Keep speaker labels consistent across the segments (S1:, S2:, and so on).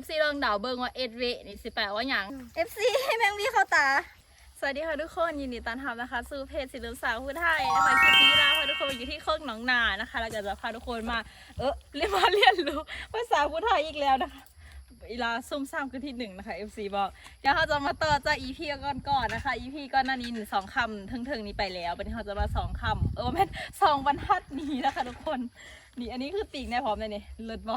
S1: FC ลองเดาเบิ่งว่าเอ็ดเวนี่สิแปลว่าหยัง
S2: FC แมงวีเข้าตา
S1: สวัสดีค่ะทุกคนยินดีต้อนรับนะคะสู่เพจศิลปสาวผู้ไทยนะคะคลิปนี้เราพาทุกคนมาอยู่ที่โคกหนองนานะคะเราจะพาทุกคนมา เออเรียนมาเรียนรู้ภาษาผู้ไทยอีกแล้วนะคะอีลาซุ่มซ่ามคือที่หนึ่งนะคะ FC บอกเดี๋ยวเราจะมาต่อจาก EP ก่อนๆนะคะ EP ก่อนหน้านี้หนึ่งสองคำทึ่งๆนี้ไปแล้ววันนี้เราจะมาสองคำเออแม่นสองบรรทัดนี้นะคะทุกคนนี่อันนี้คือปีกแน่พร้อมเลยนี่เลิศบ่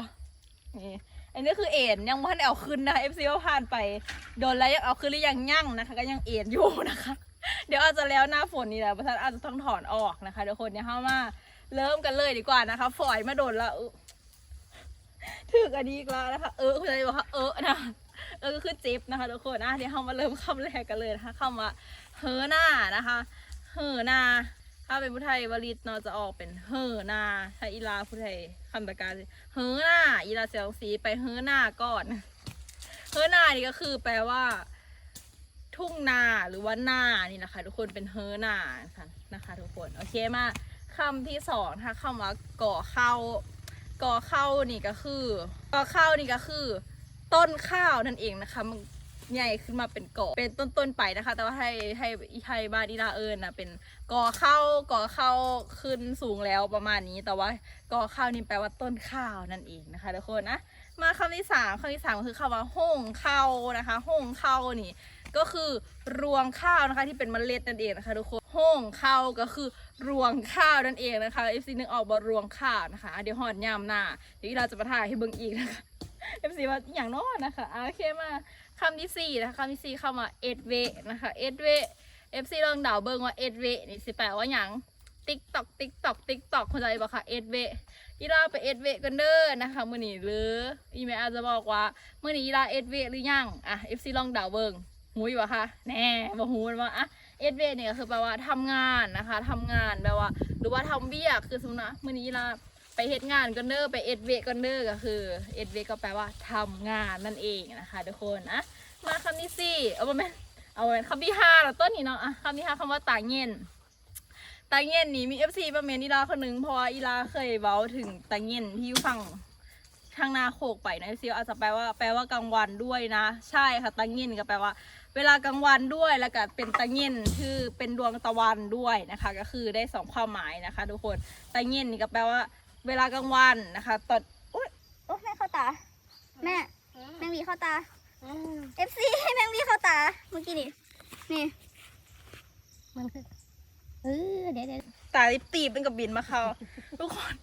S1: นี่ อันนี้คือเอ็นยังไม่ทันเอาขึ้นนะคะ FC ว่าผ่านไปโดนแล้วยังเอาขึ้นหรือยังยั่งนะคะ ก็ยังเอ็นอยู่นะคะ เดี๋ยวอาจจะแล้วหน้าฝนนี่แหละเพราะฉะนั้นอาจจะต้องถอนออกนะคะทุกคนเนี่ยเข้ามาเริ่มกันเลยดีกว่านะคะฝอยมาโดนแล้วถึกอันนี้อีกแล้วนะคะเออคุณจะบอกว่าเออนะเออก็คือจิ๊บนะคะทุกคนอะเดี๋ยวเข้ามาเริ่มคำแรกกันเลยนะคะคำว่าเฮอหน้านะคะเฮอหน้า ถ้าเป็นผู้ไทยวลิตเนาะจะออกเป็นเฮอหน้าถ้าอีลาผู้ไทยคำตะการเฮอหน้าอีลาเสียงสีไปเฮอหน้าก่อนเฮอหน้านี่ก็คือแปลว่า ทุ่งนาหรือว่าหน้านี่นะคะ ทุกคนเป็นเฮอหน้านะคะนะคะทุกคนโอเคมาคำที่สองนะคะคำว่าก่อเข้าก่อเข้านี่ก็คือ ก่อเข้านี่ก็คือ ต้นข้าวนั่นเองนะคะมัน ใหญ่ขึ้นมาเป็นกอเป็นต้นๆไปนะคะ แต่ว่าให้ให้ไทยบ้านอีลาเอิญนะเป็นก่อเข้าก่อเข้าขึ้นสูงแล้วประมาณนี้ แต่ว่าก่อเข้านี่แปลว่าต้นข้าวนั่นเองนะคะทุกคนนะมาคำที่สามคำที่สามก็คือคำว่าห้องเข้านะคะห้องเข้านี่ก็คือรวงข้าวนะคะที่เป็นเมล็ดนั่นเองนะคะทุกคนห้องข้าวก็คือรวงข้าวนั่นเองนะคะ FC นึกออกบอรวงข้าวนะคะ เดี๋ยวหอดยามหน้าเดี๋ยวเราจะมาถ่ายให้เบิ่งอีกนะคะ FC ว่าอย่างน้อนะคะโอเคมา คำที่สี่นะคะคำที่สี่คำว่าเอ็ดเวนะคะเอ็ดเว FC ลองเดาเบิ่งว่าเอ็ดเวนี่สิแปลว่าอย่างติ๊กตอกติ๊กตอกติ๊กตอกเข้าใจปะคะเอ็ดเวอีลาไปเอ็ดเวกันเด้อนะคะมื่อนี้หรืออีเมลอาจจะบอกว่ามื่อนี้อีลาเอ็ดเวหรือยังอะ FC ลองเดาเบิ่งหูอยู่อะคะแน่บอกหูมันว่าอะเอสเวเนี่ยคือแปลว่าทำงานนะคะทำงานแปลว่า หรือว่าทำเบี้ยคือสมมตินะมื่อนี้เรา ไปเฮ็ดงานกันเด้อไปเอสเวกันเด้อก็คือเอสเวก็แปลว่าทำงานนั่นเองนะคะทุกคนนะมาคำที่สี่เอาไปไหมเอาไปคำที่ห้าแล้วต้นนี้เนาะอะคำที่ห้าคำว่าตาเงียนตาเงียนนี่มีเอฟซีประเมนอีลาคนหนึ่งเพราะว่าอีลาเคยเว้าถึงตาเงียนที่อยู่ฝั่งทางนาโคกไปนะซิอาจจะแปลว่าแปลว่ากลางวันด้วยนะ ใช่ค่ะตังเงินก็แปลว่า เวลากลางวันด้วยแล้วก็เป็นตังเงินคือเป็นดวงตะวันด้วยนะคะ ก็คือได้สองความหมายนะคะ ทุกคนตังเงินนี่ก็แปลว่า เวลากลางวันนะคะตอน
S2: โอ้แม่เข้าตา แม่ แมงวีเข้าตา FC แมงวีเข้าตา เมื่อกี้นี่ นี่ มันคือ เออเดี๋ยวเดี๋ยว
S1: ตาลิบตีเป็นกับบินมาเข้า ทุกคน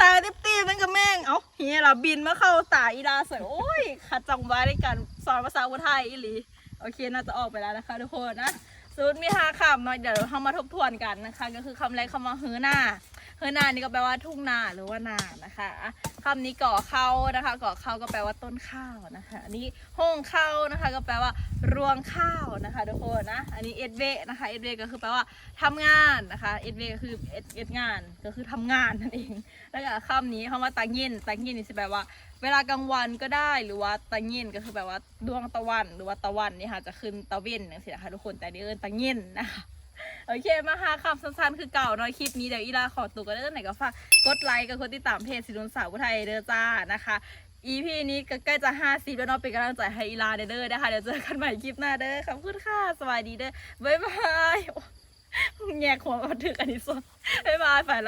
S1: ตาลิบตีเป็นกับแม่ง เอ้าเฮียเราบินมาเข้าตาอีดาสวยโอ้ยขัดจังไว้ในการสอนภาษาไทยอีหลีโอเคน่าจะออกไปแล้วนะคะทุกคนนะสูตรมีห้าคำเนาะเดี๋ยวเรามาทบทวนกันนะคะ ก็คือคำแรกคำว่าเฮือหน้า เฮือนานี่ก็แปลว่าทุ่งนาหรือว่านานะคะคำนี้ก่อเข้านะคะ ก่อเข้าก็แปลว่าต้นข้าวนะคะอันนี้ห้องเข้านะคะ ก็แปลว่ารวงข้าวนะคะทุกคนนะ อันนี้เอ็ดเวนะคะเอ็ดเวก็คือแปลว่าทำงานนะคะเอ็ดเวก็คือเอ็ดเอ็ดงานก็คือทำงานนั่นเอง แล้วก็คำนี้คำว่าตาเย็นตาเย็นนี่แปลว่าเวลากลางวันก็ได้หรือว่าตะเย็นก็คือแบบว่าดวงตะวันหรือว่าตะวันนี่ค่ะจะขึ้นตะเวนอย่างเสียนะคะทุกคนแต่นี่เอินตะเย็นนะคะ โอเคมาหาคำสั้นๆคือเก่าเนาะคลิปนี้เดี๋ยวอีลาขอตัวกันเด้อไหนก็ฝากกดไลค์กับคนที่ตามเพจสิรุนสาวผู้ไทยเด้อจ้านะคะ EP นี้ก็ใกล้จะห้าสิบแล้วเนาะเป็นกำลังใจให้อีลาเด้อนะคะเดี๋ยวเจอกันใหม่คลิปหน้าเด้อขอบคุณค่ะสวัสดีเด้อบ๊ายบายแงกหัวมาถึงอันนี้ส่วนบ๊ายบายไปแล้ว